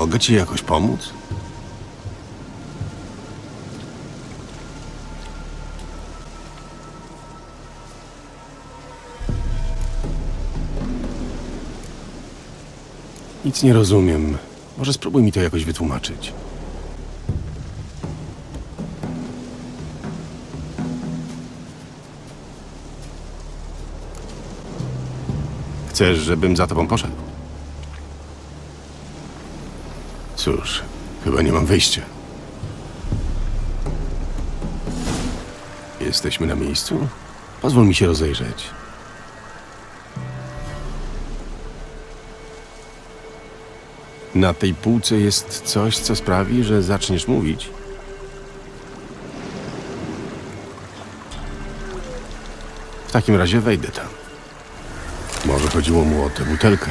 Mogę ci jakoś pomóc? Nic nie rozumiem. Może spróbuj mi to jakoś wytłumaczyć. Chcesz, żebym za tobą poszedł? Cóż, chyba nie mam wyjścia. Jesteśmy na miejscu? Pozwól mi się rozejrzeć. Na tej półce jest coś, co sprawi, że zaczniesz mówić. W takim razie wejdę tam. Może chodziło mu o tę butelkę.